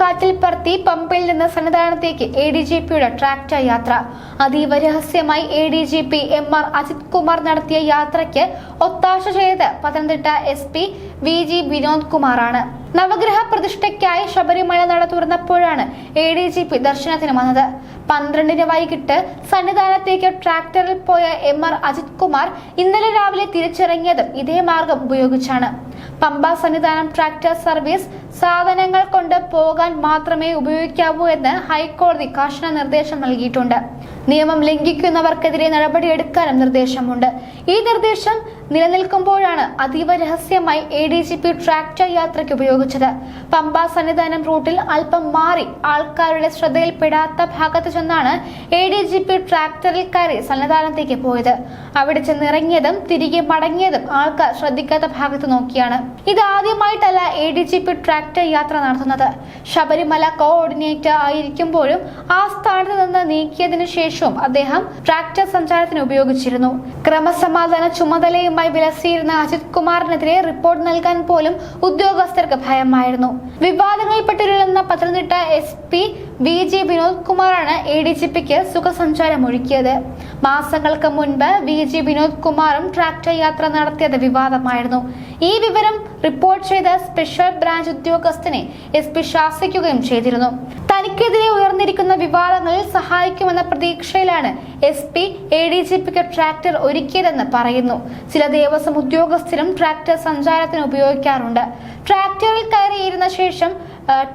കാറ്റിൽ പറത്തി പമ്പയിൽ നിന്ന് സന്നിധാനത്തേക്ക് എ ഡി ജി പിയുടെ ട്രാക്ടർ യാത്ര. അതീവ രഹസ്യമായി A D G P M R Ajith Kumar നടത്തിയ യാത്രയ്ക്ക് ഒത്താശ ചെയ്ത് Pathanamthitta S P V G Vinod കുമാറാണ്. നവഗ്രഹ പ്രതിഷ്ഠയ്ക്കായി ശബരിമല നട തുറന്നപ്പോഴാണ് എ ഡി ജി പി ദർശനത്തിന് വന്നത്. പന്ത്രണ്ടിന് വൈകിട്ട് സന്നിധാനത്തേക്ക് ട്രാക്ടറിൽ പോയ എം ആർ അജിത് കുമാർ ഇന്നലെ രാവിലെ തിരിച്ചിറങ്ങിയതും ഇതേ മാർഗം ഉപയോഗിച്ചാണ്. പമ്പ സന്നിധാനം ട്രാക്ടർ സർവീസ് സാധനങ്ങൾ കൊണ്ട് പോകാൻ മാത്രമേ ഉപയോഗിക്കാവൂ എന്ന് ഹൈക്കോടതി കർശന നിർദ്ദേശം നൽകിയിട്ടുണ്ട്. നിയമം ലംഘിക്കുന്നവർക്കെതിരെ നടപടിയെടുക്കാനും നിർദ്ദേശമുണ്ട്. ഈ നിർദ്ദേശം നിലനിൽക്കുമ്പോഴാണ് അതീവ രഹസ്യമായി A D G P tractor യാത്രയ്ക്ക് ഉപയോഗിച്ചത്. പമ്പ സന്നിധാനം റൂട്ടിൽ അല്പം മാറി ആൾക്കാരുടെ ശ്രദ്ധയിൽപ്പെടാത്ത ഭാഗത്ത് ചെന്നാണ് എ ഡി ജി പി ട്രാക്ടറിൽ കയറി സന്നിധാനത്തേക്ക് പോയത്. അവിടെ ചെന്നിറങ്ങിയതും തിരികെ മടങ്ങിയതും ആൾക്കാർ ശ്രദ്ധിക്കാത്ത ഭാഗത്ത് നോക്കിയാണ്. ഇത് ആദ്യമായിട്ടല്ല A D G P tractor യാത്ര നടത്തുന്നത്. ശബരിമല കോഓർഡിനേറ്റർ ആയിരിക്കുമ്പോഴും ആ സ്ഥാനത്ത് നിന്ന് നീക്കിയതിനു ശേഷവും അദ്ദേഹം ട്രാക്ടർ സഞ്ചാരത്തിന് ഉപയോഗിച്ചിരുന്നു. ക്രമസമാധാന ചുമതലയുമായി വിലസിയിരുന്ന അജിത് കുമാറിനെതിരെ റിപ്പോർട്ട് നൽകാൻ പോലും ഉദ്യോഗസ്ഥർക്ക് ഭയമായിരുന്നു. വിവാദങ്ങളിൽപ്പെട്ടിരുന്ന Pathanamthitta S P V J Vinod കുമാറാണ് എ ഡി ജി പിക്ക് സുഖസഞ്ചാരം ഒരുക്കിയത് മാസങ്ങൾക്ക് മുൻപ് വി ജി വിനോദ് കുമാറും ട്രാക്ടർ യാത്ര നടത്തിയത് വിവാദമായിരുന്നു. ഈ വിവരം റിപ്പോർട്ട് ചെയ്ത സ്പെഷ്യൽ ബ്രാഞ്ച് ഉദ്യോഗസ്ഥനെ എസ് പി ശാസിക്കുകയും ചെയ്തിരുന്നു. തനിക്കെതിരെ ഉയർന്നിരിക്കുന്ന വിവാദങ്ങളിൽ സഹായിക്കുമെന്ന പ്രതീക്ഷയിലാണ് S P A D G pick tractor ഒരുക്കിയതെന്ന് പറയുന്നു. ചില ദേവസ്വം ഉദ്യോഗസ്ഥരും ട്രാക്ടർ സഞ്ചാരത്തിന് ഉപയോഗിക്കാറുണ്ട്. ട്രാക്ടറിൽ കയറിയിരുന്ന ശേഷം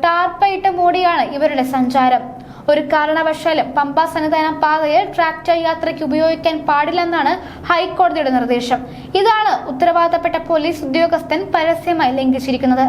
ടാർപ്പയിട്ട് മൂടിയാണ് ഇവരുടെ സഞ്ചാരം. ഒരു കാരണവശാലും പമ്പ സന്നിധാന പാതയിൽ ട്രാക്ടർ യാത്രയ്ക്ക് ഉപയോഗിക്കാൻ പാടില്ലെന്നാണ് ഹൈക്കോടതിയുടെ നിർദ്ദേശം. ഇതാണ് ഉത്തരവാദപ്പെട്ട പോലീസ് ഉദ്യോഗസ്ഥൻ പരസ്യമായി ലംഘിച്ചിരിക്കുന്നത്.